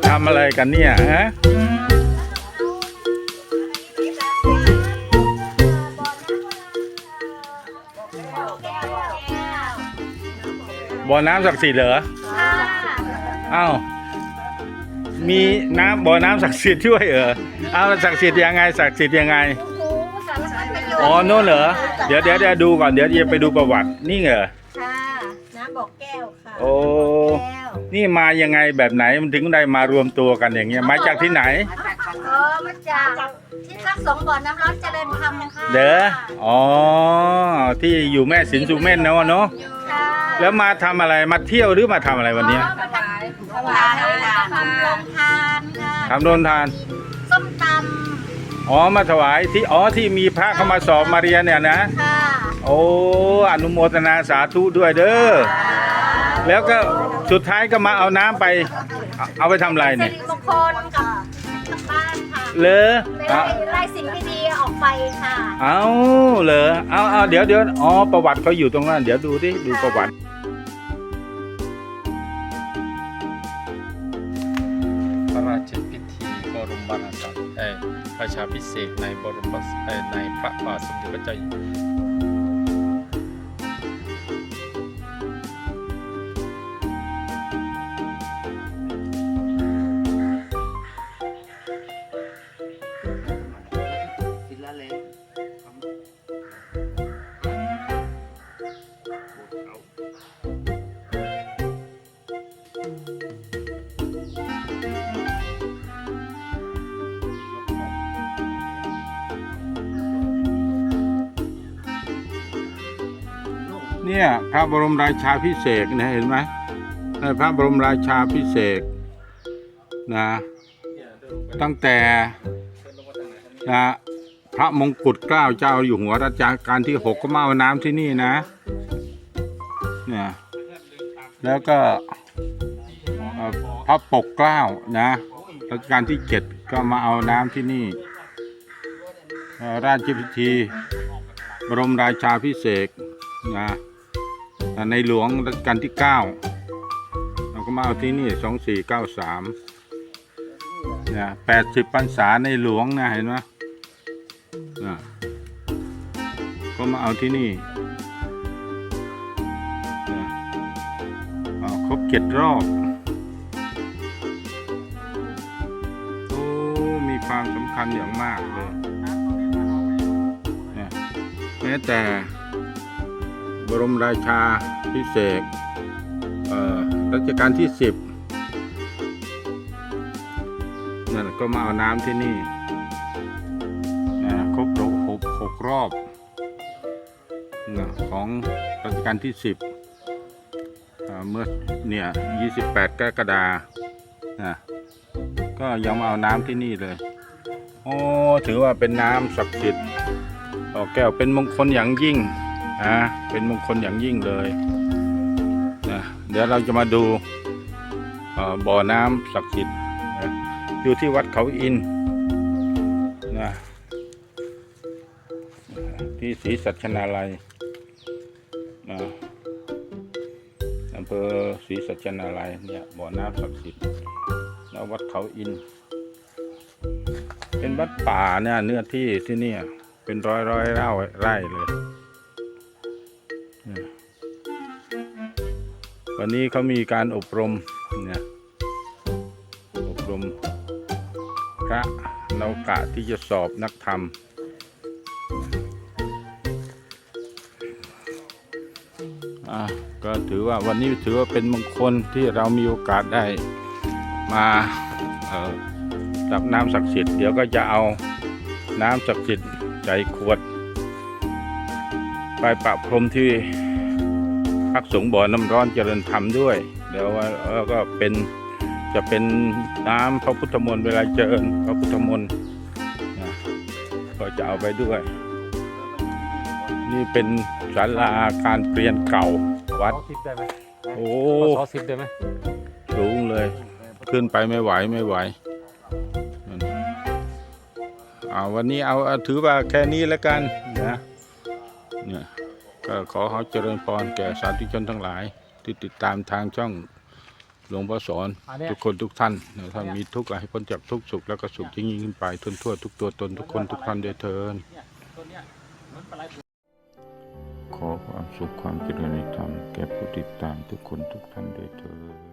มาทำอะไรกันเนี่ยฮะบ่อน้ำศักดิ์สิทธิ์เหรออ้าวมีน้ำบ่อน้ำศักดิ์สิทธิ์ด้วยเหรออ้าวศักดิ์สิทธิ์ยังไงศักดิ์สิทธิ์ยังไงอ๋อโน่นเหรอเดี๋ยวเดี๋ยวเดี๋ยวดูก่อนเดี๋ยวจะไปดูประวัตินี่เหรอค่ะน้ำ บอกแก้วค่ะโอ้ แก้วนี่มายังไงแบบไหนมันถึงได้มารวมตัวกันอย่างเงี้ยมาจากที่ไหน อ๋อมาจากที่พักสงฆ์บ่อน้ำร้อนเจริญธรรมค่ะเด้ออ๋อที่อยู่แม่สินสุเม่นเนาะเนาะค่ะแล้วมาทำอะไรมาเที่ยวหรือมาทำอะไรวันเนี้ยมาถวายถวายทำโรงทานค่ะทำโดนทานส้มตอ๋อมาถวายที่อ๋อที่มีพระเข้ามาสอบมาเรียนเนี่ยนะำค่ะ โอ้อนุโมทนาสาธุด้วยเด้อแล้วก็สุดท้ายก็มาเอาน้ำไป เอาเอาไปทำอะไรสิเนี่ยริมงคลกับทางบ้านค่ะเลอไปเอาไล่ไล่สิ่งไม่ดีออกไปค่ะเอาเหรอเอาเอาเดี๋ยวเดี๋ยวอ๋อประวัติเขาอยู่ตรงนั้นเดี๋ยวดูดิดูประวัติ พระราชพิธีบรมบรรณาเอ่อประชาพิเศษกในบรมเอ่อในพระบาทสมเด็จพระเจ้า เนี่ยพระบรมราชาพิเศษนะเห็นไหมพระบรมราชาพิเศษนะตั้งแต่นะพระมงกุฎเกล้าเจ้าอยู่หัวรัชกาลที่หกก็มาเอาน้ำที่นี่นะเนี่ยแล้วก็พระปกเกล้านะรัชกาลที่เจ็ดก็มาเอาน้ำที่นี่ ราชพิธี บรมราชาพิเศษนะ ในหลวงรัชกาลที่ 9 เราก็มาเอาที่นี่ 2493นะ80พรรษาในหลวงนะเห็นไหมนะก็มาเอาที่นี่ครบเจ็ดรอบ โอ้ มีความสำคัญอย่างมากเลยแม้แต่ บรมราชาพิเศษรัชกาลที่สิบนั่นก็มาเอาน้ำที่นี่นะครบหกหกหกรอบนะของรัชกาลที่สิบเมื่อเนี่ยยี่สิบแปดกรกฎานะก็ยังมาเอาน้ำที่นี่เลย โอ้ ถือว่าเป็นน้ำศักดิ์สิทธิ์ต่อแก้วเป็นมงคลอย่างยิ่ง นะเป็นมงคลอย่างยิ่งเลยนะเดี๋ยวเราจะมาดูบ่อน้ำศักดิ์สิทธิ์อยู่ที่วัดเขาอินนะที่ศรีสัชนาลัยนะอำเภอศรีสัชนาลัยเนี่ยบ่อน้ำศักดิ์สิทธิ์แล้ววัดเขาอิน เป็นวัดป่าเนี่ยเนื้อที่ที่นี่เป็นร้อยร้อยไร่ไร่เลย วันนี้เขามีการอบรมเนี่ยอบรมพระเรากะที่จะสอบนักธรรมอะก็ถือว่าวันนี้ถือว่าเป็นมงคลที่เรามีโอกาสได้มาเอ่อรับน้ำศักดิ์สิทธิ์เดี๋ยวก็จะเอาน้ำศักดิ์สิทธิ์ใส่ขวด ไปประพรมที่พักสงฆ์บ่อน้ำร้อนเจริญธรรมด้วย เดี๋ยวว่าแล้วก็เป็นจะเป็นน้ำพระพุทธมนต์เวลาเจริญพระพุทธมนต์นะก็จะเอาไปด้วย นี่เป็นศาลาการเปลี่ยนเก่าวัดสิบได้ไหมโอ้ขอสิบได้ไหมสูงเลย ขึ้นไปไม่ไหวไม่ไหวนั่นเอาวันนี้เอาเอาถือว่าแค่นี้แล้วกันนะ เนี่ยก็ขอเขาเจริญพรแก่สาธุชนทั้งหลาย ที่ติดตามทางช่องหลวงพ่อสอนอันเนี้ยทุกคนทุกท่านนะท่านมีทุกข์ให้พ้นจากทุกข์สุขแล้วก็สุขยิ่งยิ่งขึ้นไปทุนทั่วทุกตัวตนทุกคนทุกท่านด้วยเถินเนี่ยต้นเนี้ยเหมันปลาไหลขอความสุขความเจริญในธรรมแก่ผู้ติดตามทุกคนทุกท่านด้วยเถิด